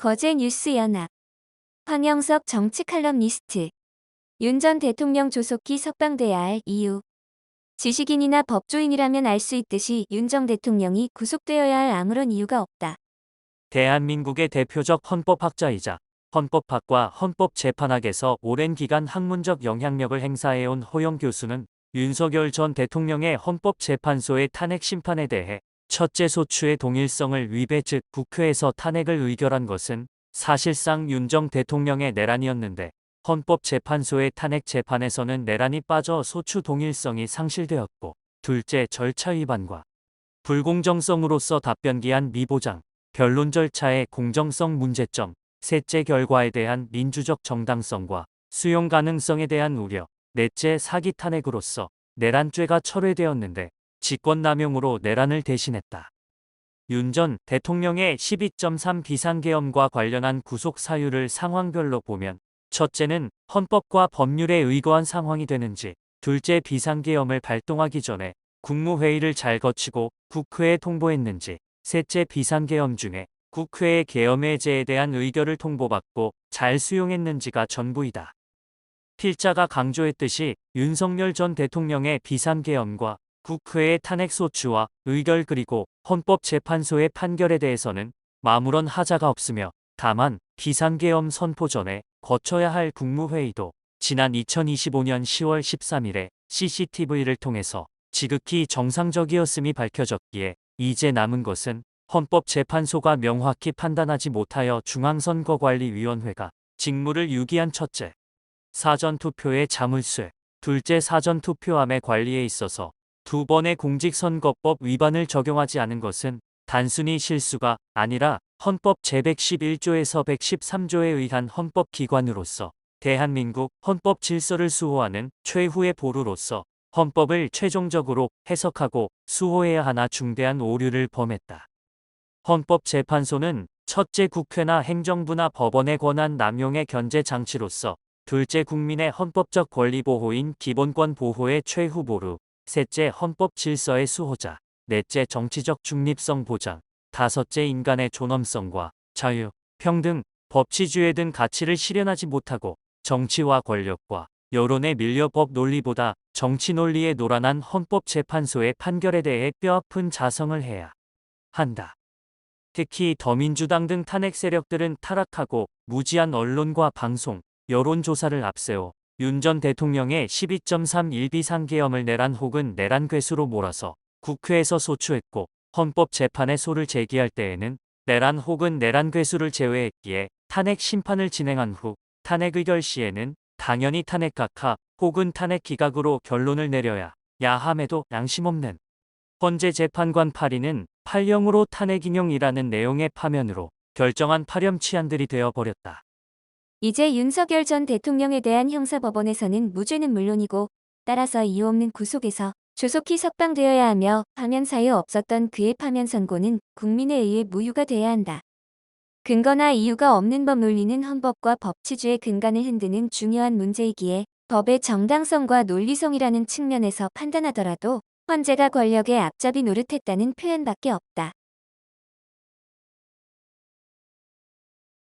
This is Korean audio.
거제 뉴스 연합. 황영석 정치 칼럼니스트. 윤 전 대통령 조속히 석방돼야 할 이유. 지식인이나 법조인이라면 알 수 있듯이 윤 전 대통령이 구속되어야 할 아무런 이유가 없다. 대한민국의 대표적 헌법학자이자 헌법학과 헌법재판학에서 오랜 기간 학문적 영향력을 행사해온 호영 교수는 윤석열 전 대통령의 헌법재판소의 탄핵 심판에 대해 첫째 소추의 동일성을 위배 즉 국회에서 탄핵을 의결한 것은 사실상 윤정 대통령의 내란이었는데 헌법재판소의 탄핵 재판에서는 내란이 빠져 소추 동일성이 상실되었고 둘째 절차 위반과 불공정성으로서 답변기한 미보장 변론 절차의 공정성 문제점, 셋째 결과에 대한 민주적 정당성과 수용 가능성에 대한 우려, 넷째 사기 탄핵으로서 내란죄가 철회되었는데 직권남용으로 내란을 대신했다. 윤 전 대통령의 12.3 비상계엄과 관련한 구속 사유를 상황별로 보면 첫째는 헌법과 법률에 의거한 상황이 되는지, 둘째 비상계엄을 발동하기 전에 국무회의를 잘 거치고 국회에 통보했는지, 셋째 비상계엄 중에 국회의 계엄 해제에 대한 의결을 통보받고 잘 수용했는지가 전부이다. 필자가 강조했듯이 윤석열 전 대통령의 비상계엄과 국회의 탄핵소추와 의결 그리고 헌법재판소의 판결에 대해서는 아무런 하자가 없으며 다만 비상계엄 선포 전에 거쳐야 할 국무회의도 지난 2025년 10월 13일에 CCTV를 통해서 지극히 정상적이었음이 밝혀졌기에 이제 남은 것은 헌법재판소가 명확히 판단하지 못하여 중앙선거관리위원회가 직무를 유기한 첫째, 사전투표의 자물쇠, 둘째 사전투표함의 관리에 있어서 두 번의 공직선거법 위반을 적용하지 않은 것은 단순히 실수가 아니라 헌법 제111조에서 113조에 의한 헌법기관으로서 대한민국 헌법 질서를 수호하는 최후의 보루로서 헌법을 최종적으로 해석하고 수호해야 하나 중대한 오류를 범했다. 헌법재판소는 첫째 국회나 행정부나 법원의 권한 남용의 견제 장치로서 둘째 국민의 헌법적 권리 보호인 기본권 보호의 최후 보루, 셋째 헌법 질서의 수호자, 넷째 정치적 중립성 보장, 다섯째 인간의 존엄성과 자유, 평등, 법치주의 등 가치를 실현하지 못하고 정치와 권력과 여론에 밀려 법 논리보다 정치 논리에 노란한 헌법재판소의 판결에 대해 뼈아픈 자성을 해야 한다. 특히 더민주당 등 탄핵 세력들은 타락하고 무지한 언론과 방송, 여론조사를 앞세워 윤 전 대통령의 12.3 1비 상계엄을 내란 혹은 내란 괴수로 몰아서 국회에서 소추했고 헌법재판에 소를 제기할 때에는 내란 혹은 내란 괴수를 제외했기에 탄핵 심판을 진행한 후 탄핵 의결 시에는 당연히 탄핵 각하 혹은 탄핵 기각으로 결론을 내려야 야함에도 양심 없는 헌재 재판관 8인은 팔령으로 탄핵 인용이라는 내용의 파면으로 결정한 파렴치한들이 되어버렸다. 이제 윤석열 전 대통령에 대한 형사법원에서는 무죄는 물론이고 따라서 이유 없는 구속에서 조속히 석방되어야 하며 파면 사유 없었던 그의 파면 선고는 국민에 의해 무효가 돼야 한다. 근거나 이유가 없는 법 논리는 헌법과 법치주의 근간을 흔드는 중요한 문제이기에 법의 정당성과 논리성이라는 측면에서 판단하더라도 헌재가 권력의 앞잡이 노릇했다는 표현밖에 없다.